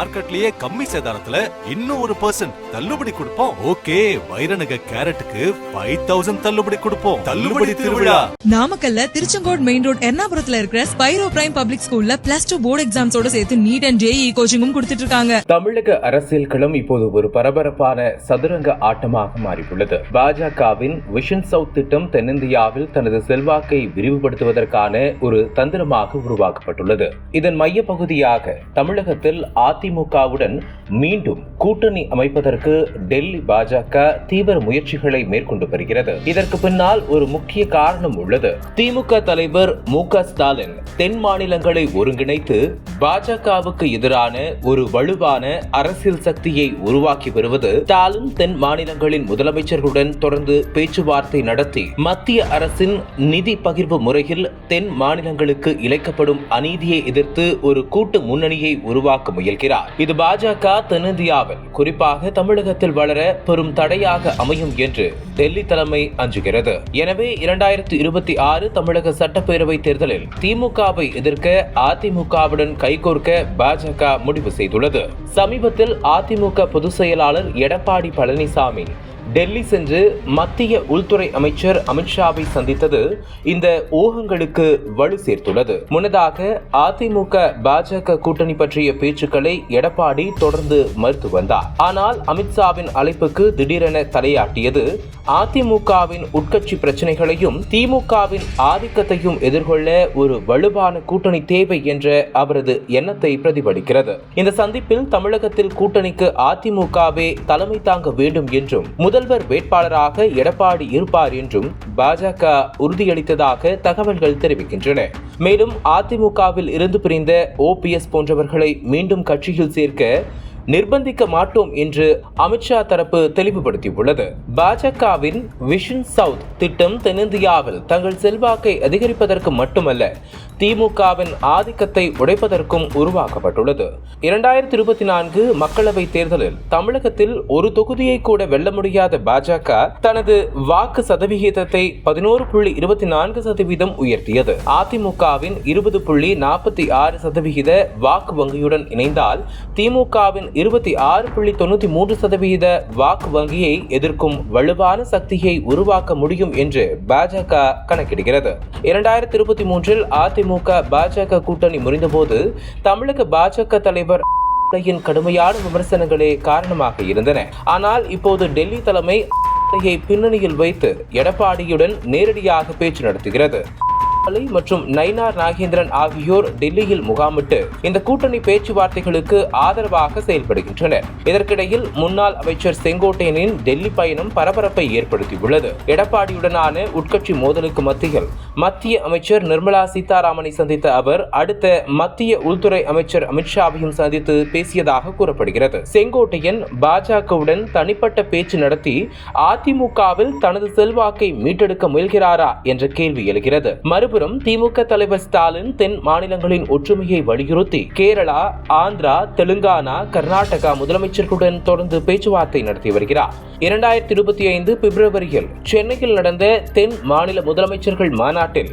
மார்க்கெட்லயே கம்மி சேதாரத்துல இன்னும் ஒரு பர்சன்ட் தள்ளுபடி கொடுப்போம். ஓகே வைரநக கேரட்டுக்கு ஃபைவ் தௌசண்ட் தள்ளுபடி கொடுப்போம். தள்ளுபடி திருவிழா. நாமக்கல்ல திருச்செங்கோடு மெயின் ரோட் எர்ணாபுரத்துல இருக்கிற ஸ்பைரோ பிரைம் பப்ளிக் ஸ்கூல்ல பிளஸ் டூ போர்டு எக்ஸாம்ஸோட சேர்த்து நீட் அண்ட் ஜேஇ கோச்சிங்கும் கொடுத்துட்டு இருக்காங்க. தமிழக அரசியல் களம் இப்போது ஒரு பரபரப்பான சதுரங்க ஆட்டமாக மாறியுள்ளது. பாஜகவின் விஷன் சவுத் திட்டம் தென்னிந்தியாவில் தனது செல்வாக்கை விரிவுபடுத்துவதற்கான ஒரு தந்திரமாக உருவாக்கப்பட்டுள்ளது. இதன் மைய பகுதியாக தமிழகத்தில் அதிமுகவுடன் மீண்டும் கூட்டணி அமைப்பதற்கு டெல்லி பாஜக தீவிர முயற்சிகளை மேற்கொண்டு வருகிறது. இதற்கு பின்னால் ஒரு முக்கிய காரணம் உள்ளது. திமுக தலைவர் மு ஸ்டாலின் தென் மாநிலங்களை ஒருங்கிணைத்து பாஜகவுக்கு எதிரான ஒரு வலுவான அரசியல் சக்தியை உருவாக்கி வருவது ஸ்டாலின் தென் மாநிலங்களின் முதலமைச்சர்களுடன் தொடர்ந்து பேச்சுவார்த்தை நடத்தி மத்திய அரசின் நிதி பகிர்வு முறையில் தென் மாநிலங்களுக்கு இழைக்கப்படும் அநீதியை எதிர்த்து ஒரு கூட்டு முன்னணியை உருவாக்க முயல்கிறார். இது பாஜக தென்னிந்தியாவில் குறிப்பாக தமிழகத்தில் வளர பெரும் தடையாக அமையும் என்று டெல்லி தலைமை அஞ்சுகிறது. எனவே இரண்டாயிரத்தி இருபத்தி ஆறு தமிழக சட்டப்பேரவை தேர்தலில் திமுகவை எதிர்க்க அதிமுகவுடன் கைகோர்க்க பாஜக முடிவு செய்துள்ளது. சமீபத்தில் அதிமுக பொதுச் செயலாளர் எடப்பாடி பழனிசாமி டெல்லி சென்று மத்திய உள்துறை அமைச்சர் அமித்ஷாவை சந்தித்தது இந்த ஊகங்களுக்கு வலு சேர்த்துள்ளது. முன்னதாக அதிமுக பாஜக கூட்டணி பற்றிய பேச்சுக்களை எடப்பாடி தொடர்ந்து மறுத்து வந்தார். ஆனால் அமித்ஷாவின் அழைப்புக்கு திடீரென தலையாட்டியது அதிமுகவின் உட்கட்சி பிரச்சனைகளையும் திமுகவின் ஆதிக்கத்தையும் எதிர்கொள்ள ஒரு வலுவான கூட்டணி தேவை என்ற அவரது எண்ணத்தை பிரதிபலிக்கிறது. இந்த சந்திப்பில் தமிழகத்தில் கூட்டணிக்கு அதிமுகவே தலைமை தாங்க வேண்டும் என்றும் முதல்வர் வேட்பாளராக எடப்பாடி இருப்பார் என்றும் பாஜக உறுதியளித்ததாக தகவல்கள் தெரிவிக்கின்றன. மேலும் அதிமுகவில் இருந்து பிரிந்த ஓபிஎஸ் போன்றவர்களை மீண்டும் கட்சியில் சேர்க்க நிர்பந்திக்க மாட்டோம் என்று அமித்ஷா தரப்பு தெளிவுபடுத்தியுள்ளது. பாஜகவின் விஷன் சவுத் திட்டம் தென்னிந்தியாவில் தங்கள் செல்வாக்கை அதிகரிப்பதற்கு மட்டுமல்ல திமுகவின் ஆதிக்கத்தை உடைப்பதற்கும் உருவாக்கப்பட்டுள்ளது. இரண்டாயிரத்தி இருபத்தி நான்கு மக்களவை தேர்தலில் தமிழகத்தில் ஒரு தொகுதியை கூட வெல்ல முடியாத பாஜக தனது வாக்கு சதவிகிதத்தை பதினோரு புள்ளி இருபத்தி நான்கு சதவீதம் உயர்த்தியது. அதிமுகவின் இருபது புள்ளி நாற்பத்தி ஆறு சதவிகித வாக்கு வங்கியுடன் இணைந்தால் திமுகவின் இருபத்தி ஆறு புள்ளி தொண்ணூத்தி மூன்று சதவிகித வாக்கு வங்கியை எதிர்க்கும் வலுவான சக்தியை உருவாக்க முடியும் என்று பாஜக கணக்கிடுகிறது. இரண்டாயிரத்தி இருபத்தி மூன்றில் அதிமுக பாஜக கூட்டணி முறிந்தபோது தமிழக பாஜக தலைவர் கடுமையான விமர்சனங்களே காரணமாக இருந்தன. ஆனால் இப்போது டெல்லி தலைமை பின்னணியில் வைத்து எடப்பாடியுடன் நேரடியாக பேச்சு நடத்துகிறது. அலை மற்றும் நைனார் நாகேந்திரன் ஆகியோர் டெல்லியில் முகாமிட்டு இந்த கூட்டணி பேச்சுவார்த்தைகளுக்கு ஆதரவாக செயல்படுகின்றனர். இதற்கிடையில் முன்னாள் அமைச்சர் செங்கோட்டையனின் டெல்லி பயணம் பரபரப்பை ஏற்படுத்தியுள்ளது. எடப்பாடியுடனான உட்கட்சி மோதலுக்கு மத்தியில் மத்திய அமைச்சர் நிர்மலா சீதாராமனை சந்தித்த அவர் அடுத்த மத்திய உள்துறை அமைச்சர் அமித்ஷாவையும் சந்தித்து பேசியதாக கூறப்படுகிறது. செங்கோட்டையன் பாஜகவுடன் தனிப்பட்ட பேச்சு நடத்தி அதிமுகவில் தனது செல்வாக்கை மீட்டெடுக்க முயல்கிறாரா என்ற கேள்வி எழுகிறது. மறுபுறம் திமுக தலைவர் ஸ்டாலின் தென் மாநிலங்களின் ஒற்றுமையை வலியுறுத்தி கேரளா ஆந்திரா தெலுங்கானா கர்நாடகா முதலமைச்சர்களுடன் தொடர்ந்து பேச்சுவார்த்தை நடத்தி வருகிறார். இரண்டாயிரத்தி இருபத்தி ஐந்து பிப்ரவரியில் சென்னையில் நடந்த தென் மாநில முதலமைச்சர்கள் மாநாட்டில்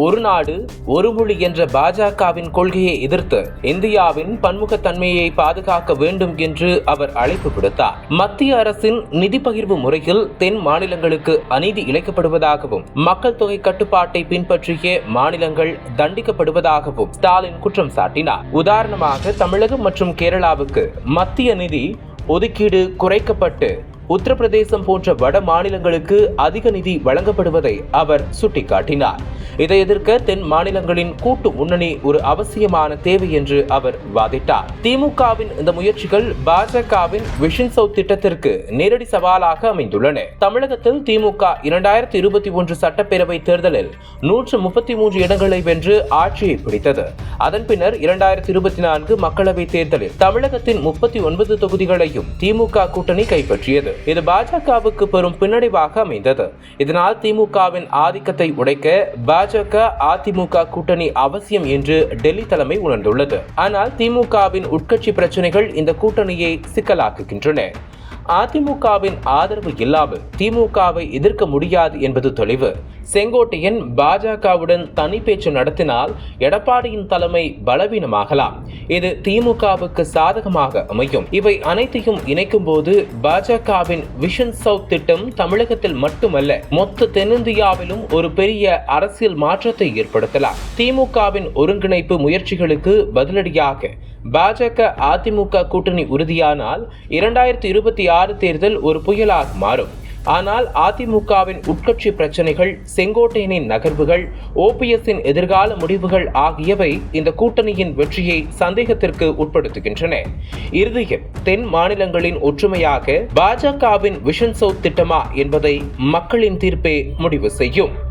ஒரு நாடு ஒரு மொழி என்ற பாஜகவின் கொள்கையை எதிர்த்து இந்தியாவின் பன்முகத்தன்மையை பாதுகாக்க வேண்டும் என்று அவர் அழைப்பு விடுத்தார். மத்திய அரசின் நிதி பகிர்வு முறையில் தென் மாநிலங்களுக்கு அநீதி இழைக்கப்படுவதாகவும் மக்கள் தொகை கட்டுப்பாட்டை பின்பற்றிய மாநிலங்கள் தண்டிக்கப்படுவதாகவும் ஸ்டாலின் குற்றம் சாட்டினார். உதாரணமாக தமிழகம் மற்றும் கேரளாவுக்கு மத்திய நிதி ஒதுக்கீடு குறைக்கப்பட்டு உத்தரப்பிரதேசம் போன்ற வட மாநிலங்களுக்கு அதிக நிதி வழங்கப்படுவதை அவர் சுட்டிக்காட்டினார். இதை எதிர்க்க தென் மாநிலங்களின் கூட்டு முன்னணி ஒரு அவசியமான தேவை என்று அவர் வாதிட்டார். திமுகவின் இந்த முயற்சிகள் பாஜகவின் விஷன் சவுத் திட்டத்திற்கு நேரடி சவாலாக அமைந்துள்ளன. தமிழகத்தில் திமுக இரண்டாயிரத்தி இருபத்தி ஒன்று சட்டப்பேரவை தேர்தலில் நூற்று முப்பத்தி மூன்று இடங்களை வென்று ஆட்சியை பிடித்தது. அதன் பின்னர் இரண்டாயிரத்தி இருபத்தி நான்கு மக்களவைத் தேர்தலில் தமிழகத்தின் முப்பத்தி ஒன்பது தொகுதிகளையும் திமுக கூட்டணி கைப்பற்றியது. இது பாஜகவுக்கு பெரும் பின்னடைவாக அமைந்தது. இதனால் திமுகவின் ஆதிக்கத்தை உடைக்க பாஜக அதிமுக கூட்டணி அவசியம் என்று டெல்லி தலைமை உணர்ந்துள்ளது. ஆனால் திமுகவின் உட்கட்சி பிரச்சனைகள் இந்த கூட்டணியை சிக்கலாக்குகின்றன. அதிமுகவின் ஆதரவு இல்லாமல் திமுகவை எதிர்க்க முடியாது என்பது தெளிவு. செங்கோட்டையன் பாஜகவுடன் தனி பேச்சு நடத்தினால் எடப்பாடியின் தலைமை பலவீனமாகலாம். இது திமுகவுக்கு சாதகமாக அமையும். இவை அனைத்தையும் இணைக்கும் போது பாஜகவின் விஷன் சவுத் திட்டம் தமிழகத்தில் மட்டுமல்ல மொத்த தென்னிந்தியாவிலும் ஒரு பெரிய அரசியல் மாற்றத்தை ஏற்படுத்தலாம். திமுகவின் ஒருங்கிணைப்பு முயற்சிகளுக்கு பதிலடியாக பாஜக அதிமுக கூட்டணி உறுதியானால் இரண்டாயிரத்தி இருபத்தி ஆறு தேர்தல் ஒரு புயலாக மாறும். ஆனால் அதிமுகவின் உட்கட்சி பிரச்சனைகள் செங்கோட்டையனின் நகர்வுகள் ஓபிஎஸ்ஸின் எதிர்கால முடிவுகள் ஆகியவை இந்த கூட்டணியின் வெற்றியை சந்தேகத்திற்கு உட்படுத்துகின்றன. இறுதியில் தென் மாநிலங்களின் ஒற்றுமையாக பாஜகவின் விஷன் சவுத் திட்டமா என்பதை மக்களின் தீர்ப்பே முடிவு செய்யும்.